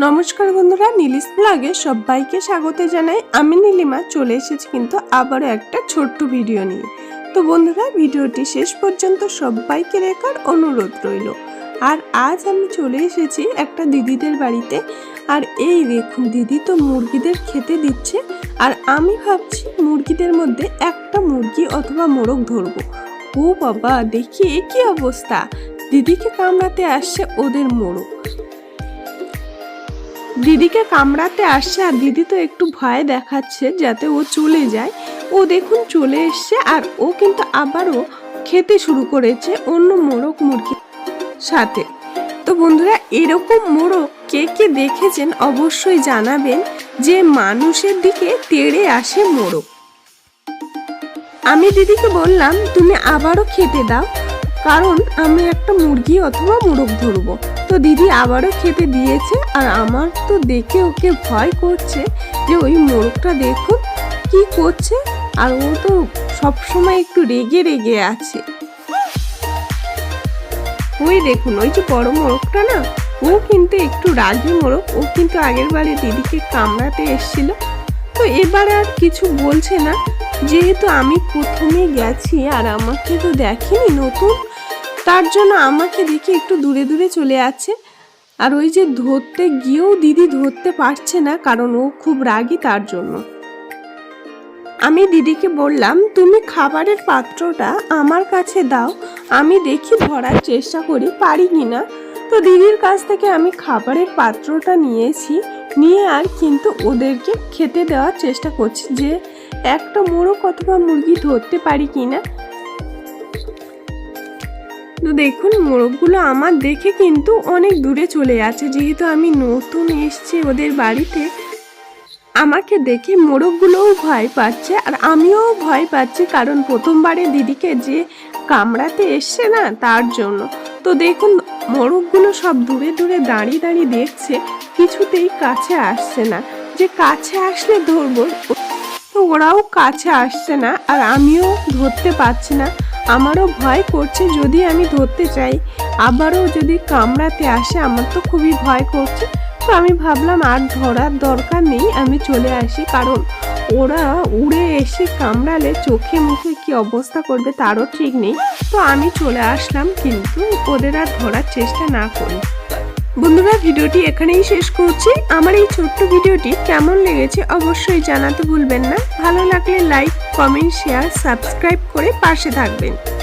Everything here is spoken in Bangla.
নমস্কার বন্ধুরা, নীলিশ ব্লগে সবাইকে স্বাগত জানাই। আমি নীলিমা, চলে এসেছি কিন্তু আবারও একটা ছোট্ট ভিডিও নিয়ে। তো বন্ধুরা, ভিডিওটি শেষ পর্যন্ত সবাইকে দেখার অনুরোধ রইল। আর আজ আমি চলে এসেছি একটা দিদিদের বাড়িতে। আর এই দেখুন, দিদি তো মুরগিদের খেতে দিচ্ছে। আর আমি ভাবছি মুরগিদের মধ্যে একটা মুরগি অথবা মোরগ ধরবো। ও বাবা, দেখি এ কি অবস্থা। দিদিকে কামড়াতে আসছে ওদের মোরগ। দিদিকে কামড়াতে আসছে আর দিদি তো একটু ভয় দেখাচ্ছে যাতে ও চলে যায়। ও দেখুন চলে এসছে আর ও কিন্তু আবারও খেতে শুরু করেছে অন্য মোরগ মুরগির সাথে। তো বন্ধুরা, এরকম মোরগ কে কে দেখেছেন অবশ্যই জানাবেন যে মানুষের দিকে তেড়ে আসে মোরগ। আমি দিদিকে বললাম, তুমি আবারও খেতে দাও, কারণ আমি একটা মুরগি অথবা মোরগ ধরবো। তো দিদি আবারও খেতে দিয়েছে আর আমার তো দেখে ওকে ভয় করছে যে ওই মোরগটা দেখুন কি করছে আর ও তো সবসময় একটু রেগে রেগে আছে। ওই দেখুন, ওই যে বড় মোরগটা না, ও কিন্তু একটু রাগি মোরগ, ও কিন্তু আগের বারে দিদিকে কামড়াতে এসেছিল। তো এবার আর কিছু বলছে না, যেহেতু আমি প্রথমে গেছি আর আমাকে তো দেখেনি নতুন তার জন্য আমাকে দেখে একটু দূরে দূরে চলে আছে আর ওই যে ধরতে গিয়েও দিদি ধরতে পারছে না, কারণ ও খুব রাগী তার জন্য। আমি দিদিকে বললাম, তুমি খাবারের পাত্রটা আমার কাছে দাও, আমি দেখি ধরার চেষ্টা করি, পারি কি না? তো দিদির কাছ থেকে আমি খাবারের পাত্রটা নিয়েছি, নিয়ে আর কিন্তু ওদেরকে খেতে দেওয়ার চেষ্টা করছি যে একটা মোরগ অথবা মুরগি ধরতে পারি কি না। তো দেখুন, মোরগগুলো আমার দেখে কিন্তু অনেক দূরে চলে যাচ্ছে। যেহেতু আমি নতুন এসছি ওদের বাড়িতে, আমাকে দেখে মোরগগুলোও ভয় পাচ্ছে আর আমিও ভয় পাচ্ছি কারণ প্রথমবারে দিদিকে যে কামড়াতে এসছে না, তার জন্য। তো দেখুন, মোরগগুলো সব দূরে দূরে দাঁড়িয়ে দাঁড়িয়ে দেখছে, কিছুতেই কাছে আসছে না। যে কাছে আসলে ধরবো, তো ওরাও কাছে আসছে না আর আমিও ধরতে পারছি না। আমারও ভয় করছে যদি আমি ধরতে চাই। আবারও যদি কামড়াতে আসে, আমার তো খুবই ভয় করছে। তো আমি ভাবলাম, আর ধরার দরকার নেই, আমি চলে আসি। কারণ ওরা উড়ে এসে কামড়ালে চোখে মুখে কি অবস্থা করবে তারও ঠিক নেই। তো আমি চলে আসলাম, কিন্তু ওদের আর ধরার চেষ্টা না করি। বন্ধুরা, ভিডিওটি এখানেই শেষ করছি। আমার এই ছোট্ট ভিডিওটি কেমন লেগেছে অবশ্যই জানাতে ভুলবেন না। ভালো লাগলে লাইক, কমেন্ট, শেয়ার, সাবস্ক্রাইব করে পাশে থাকবেন।